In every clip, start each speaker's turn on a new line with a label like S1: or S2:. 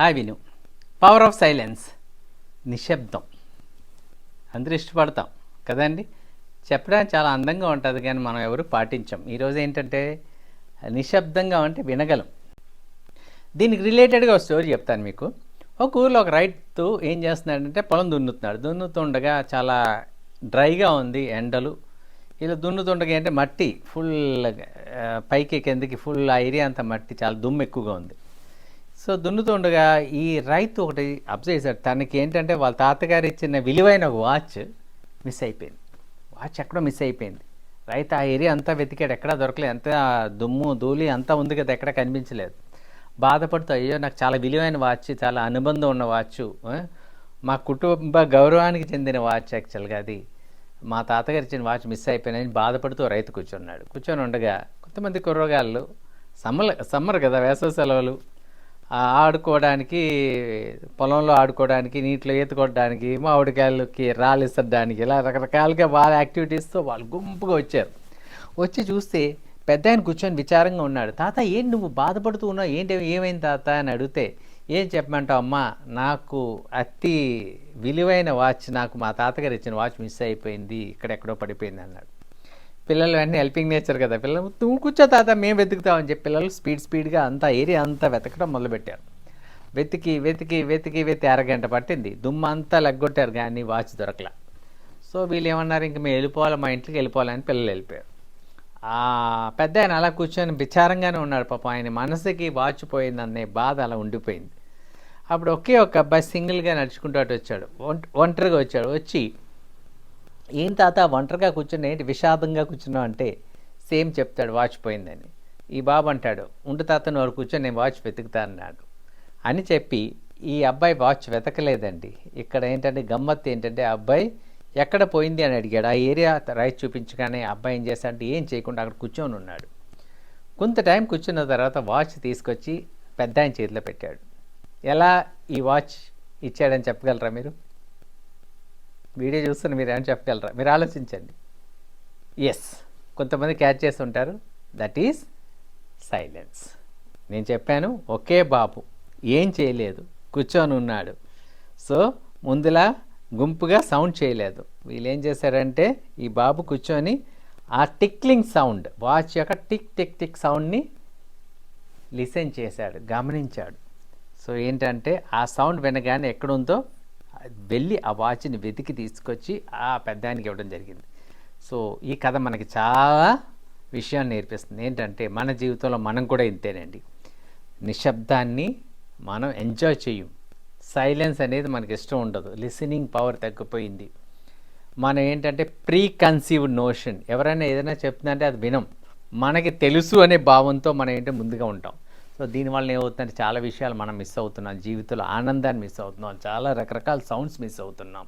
S1: Hi విను. Power of silence నిశ్శబ్దం. అందరూ ఇష్టపడతాం. కదండి చెప్పడానికి చాలా అందంగా ఉంటుంది కానీ మనం ఎవరు పాటించాం. ఈరోజు ఏంటంటే నిశ్శబ్దంగా ఉంటే వినగలం. దీనికి రిలేటెడ్గా ఒక స్టోరీ చెప్తాను మీకు. ఒక ఊర్లో ఒక రైతు ఏం చేస్తున్నాడంటే పొలం దున్నుతున్నాడు. దున్నుతుండగా చాలా డ్రైగా ఉంది ఎండలు. ఇలా దున్నుతుండగా అంటే మట్టి ఫుల్ పైకి కిందకి ఫుల్ ఆ ఏరియా అంతా మట్టి చాలా దుమ్ము ఎక్కువగా ఉంది. సో దున్నుతుండగా ఈ రైతు ఒకటి అబ్జర్వ్ చేశాడు. తనకి ఏంటంటే వాళ్ళ తాతగారు ఇచ్చిన విలువైన ఒక వాచ్ మిస్ అయిపోయింది. వాచ్ ఎక్కడో మిస్ అయిపోయింది. రైతు ఆ ఏరియా అంతా వెతికాడు. ఎక్కడా దొరకలేదు. అంత దుమ్ము ధూళి అంతా ఉంది కదా ఎక్కడ కనిపించలేదు. బాధపడుతూ అయ్యో నాకు చాలా విలువైన వాచ్ చాలా అనుబంధం ఉన్న వాచ్ మా కుటుంబ గౌరవానికి చెందిన వాచ్ యాక్చువల్గా అది. మా తాతగారు ఇచ్చిన వాచ్ మిస్ అయిపోయినాయని బాధపడుతూ రైతు కూర్చున్నాడు. కూర్చొని ఉండగా కొంతమంది కుర్రగాళ్ళు సమ్మర్ సమ్మర్ కదా వేసవి సెలవులు. ఆడుకోవడానికి పొలంలో ఆడుకోవడానికి నీటిలో ఈతకొట్టడానికి మామిడికాయలకి రాలిసడానికి ఇలా రకరకాలుగా వాళ్ళ యాక్టివిటీస్తో వాళ్ళు గుంపుగా వచ్చారు. వచ్చి చూస్తే పెద్ద ఆయన కూర్చొని విచారంగా ఉన్నాడు. తాత ఏం నువ్వు బాధపడుతూ ఉన్నావు? ఏంటి? ఏమైంది తాత? అని అడిగితే ఏం చెప్పమంటావు అమ్మా? నాకు అతి విలువైన వాచ్ నాకు మా తాతగారు ఇచ్చిన వాచ్ మిస్ అయిపోయింది. ఇక్కడెక్కడో పడిపోయింది అన్నాడు. పిల్లలు అన్నీ హెల్పింగ్ నేచర్ కదా. పిల్లలు నువ్వు కూర్చో తాత మేము వెతుకుతామని చెప్పి పిల్లలు స్పీడ్ స్పీడ్గా అంతా ఏరియా అంతా వెతకడం మొదలుపెట్టారు. వెతికి వెతికి వెతికి వెతి అరగంట పట్టింది. దుమ్మ అంతా లెగ్గొట్టారు కానీ వాచ్ దొరకలా. సో వీళ్ళు ఏమన్నారు ఇంక మేము వెళ్ళిపోవాలి మా ఇంటికి వెళ్ళిపోవాలని పిల్లలు వెళ్ళిపోయారు. ఆ పెద్ద ఆయన అలా కూర్చొని విచారంగానే ఉన్నాడు పాప. ఆయన మనసుకి వాచ్ పోయిందనే బాధ అలా ఉండిపోయింది. అప్పుడు ఒకే ఒక అబ్బాయి సింగిల్గా నడుచుకుంటూ అటు వచ్చాడు. ఒంట ఒంటరిగా వచ్చాడు. వచ్చి ఏం తాత ఒంటరిగా కూర్చుని ఏంటి? విషాదంగా కూర్చున్నావు అంటే సేమ్ చెప్తాడు వాచ్ పోయిందని. ఈ బాబు అంటాడు ఉండు తాతను వారు కూర్చొని నేను వాచ్ వెతుకుతా అన్నాడు. అని చెప్పి ఈ అబ్బాయి వాచ్ వెతకలేదండి. ఇక్కడ ఏంటంటే గమ్మత్తు ఏంటంటే ఆ అబ్బాయి ఎక్కడ పోయింది? అని అడిగాడు. ఆ ఏరియా రైట్ చూపించగానే అబ్బాయి ఏం చేశాడంటే ఏం చేయకుండా అక్కడ కూర్చొని ఉన్నాడు. కొంత టైం కూర్చున్న తర్వాత వాచ్ తీసుకొచ్చి పెద్ద ఆయన చేతిలో పెట్టాడు. ఎలా ఈ వాచ్ ఇచ్చాడని చెప్పగలరా మీరు? వీడియో చూస్తున్న మీరు ఏమైనా చెప్పగలరా? మీరు ఆలోచించండి. ఎస్ కొంతమంది క్యాచ్ చేసి ఉంటారు. దట్ ఈస్ సైలెన్స్ నేను చెప్పాను ఒకే బాబు ఏం చేయలేదు కూర్చొని ఉన్నాడు. సో ముందులా గుంపుగా సౌండ్ చేయలేదు. వీళ్ళు ఏం చేశారంటే ఈ బాబు కూర్చొని ఆ టిక్లింగ్ సౌండ్ వాచ్ యొక్క టిక్ టిక్ టిక్ సౌండ్ని లిసన్ చేశాడు గమనించాడు. సో ఏంటంటే ఆ సౌండ్ వినగానే ఎక్కడుందో వెళ్ళి ఆ వాచ్ని వెతికి తీసుకొచ్చి ఆ పెద్దానికి ఇవ్వడం జరిగింది. సో ఈ కథ మనకి చాలా విషయాన్ని నేర్పిస్తుంది. ఏంటంటే మన జీవితంలో మనం కూడా ఇంతేనండి. నిశ్శబ్దాన్ని మనం ఎంజాయ్ చేయం. సైలెన్స్ అనేది మనకి ఇష్టం ఉండదు. లిసనింగ్ పవర్ తగ్గిపోయింది. మనం ఏంటంటే ప్రీ కన్సీవ్డ్ నోషన్. ఎవరైనా ఏదైనా చెప్తుందంటే అది వినం. మనకి తెలుసు అనే భావంతో మనం ఏంటంటే ముందుగా ఉంటాం. సో దీనివల్ల ఏమవుతుందంటే చాలా విషయాలు మనం మిస్ అవుతున్నాం. జీవితంలో ఆనందాన్ని మిస్ అవుతున్నాం. చాలా రకరకాల సౌండ్స్ మిస్ అవుతున్నాం.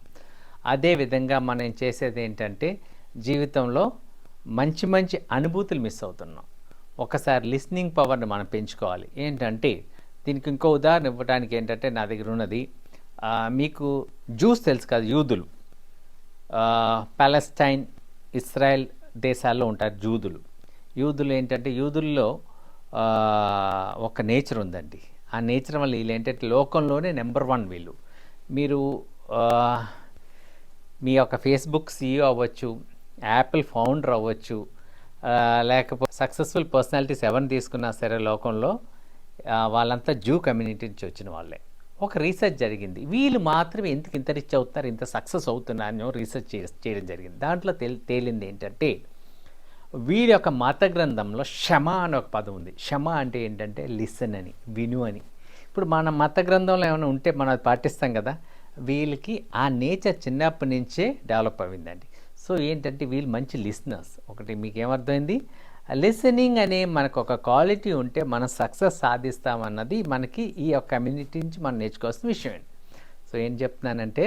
S1: అదేవిధంగా మనం చేసేది ఏంటంటే జీవితంలో మంచి మంచి అనుభూతులు మిస్ అవుతున్నాం. ఒకసారి లిస్నింగ్ పవర్ని మనం పెంచుకోవాలి. ఏంటంటే దీనికి ఇంకో ఉదాహరణ ఇవ్వడానికి ఏంటంటే నా దగ్గర ఉన్నది మీకు జ్యూస్ తెలుసు కదా యూదులు. పాలెస్టైన్ ఇస్రాయెల్ దేశాల్లో ఉంటారు జూదులు. యూదులు ఏంటంటే యూదుల్లో ఒక నేచర్ ఉందండి. ఆ నేచర్ వల్ల వీళ్ళు ఏంటంటే లోకంలోనే నెంబర్ వన్ వీళ్ళు. మీరు మీ యొక్క ఫేస్బుక్ సీఈఓ అవ్వచ్చు యాపిల్ ఫౌండర్ అవ్వచ్చు లేకపోతే సక్సెస్ఫుల్ పర్సనాలిటీస్ ఎవరిని తీసుకున్నా సరే లోకంలో వాళ్ళంతా జూ కమ్యూనిటీ నుంచి వచ్చిన వాళ్ళే. ఒక రీసెర్చ్ జరిగింది. వీళ్ళు మాత్రమే ఎందుకు ఇంత రిచ్ అవుతున్నారు ఇంత సక్సెస్ అవుతున్నారని రీసెర్చ్ చే- చేయడం జరిగింది. దాంట్లో తేలింది ఏంటంటే వీడి యొక్క మత గ్రంథంలో క్షమ అని ఒక పదం ఉంది. క్షమ అంటే ఏంటంటే లిసన్ అని విను అని. ఇప్పుడు మన మత గ్రంథంలో ఏమైనా ఉంటే మనం అది పాటిస్తాం కదా వీళ్ళకి ఆ నేచర్ చిన్నప్పటి నుంచే డెవలప్ అయిందండి. సో ఏంటంటే వీళ్ళు మంచి లిసనర్స్. ఒకటి మీకు ఏమర్థమైంది లిసనింగ్ అనే మనకు ఒక క్వాలిటీ ఉంటే మనం సక్సెస్ సాధిస్తామన్నది మనకి ఈ యొక్క కమ్యూనిటీ నుంచి మనం నేర్చుకోవాల్సిన విషయం సో ఏం చెప్తున్నానంటే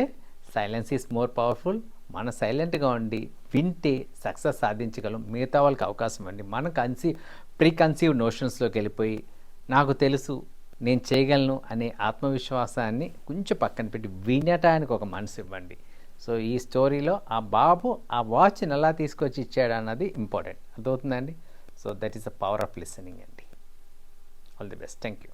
S1: సైలెన్స్ ఈజ్ మోర్ పవర్ఫుల్ మన సైలెంట్గా ఉండి వింటే సక్సెస్ సాధించగలం. మిగతా వాళ్ళకి అవకాశం అండి మనం కన్సీవ్ ప్రీ కన్సీవ్ నోషన్స్లోకి వెళ్ళిపోయి నాకు తెలుసు నేను చేయగలను అనే ఆత్మవిశ్వాసాన్ని కొంచెం పక్కన పెట్టి వినటానికి ఒక మనసు ఇవ్వండి. సో ఈ స్టోరీలో ఆ బాబు ఆ వాచ్ని ఎలా తీసుకొచ్చి ఇచ్చాడు అన్నది ఇంపార్టెంట్. అర్థమవుతుందండి so that is the power of listening అండి. All the best. Thank you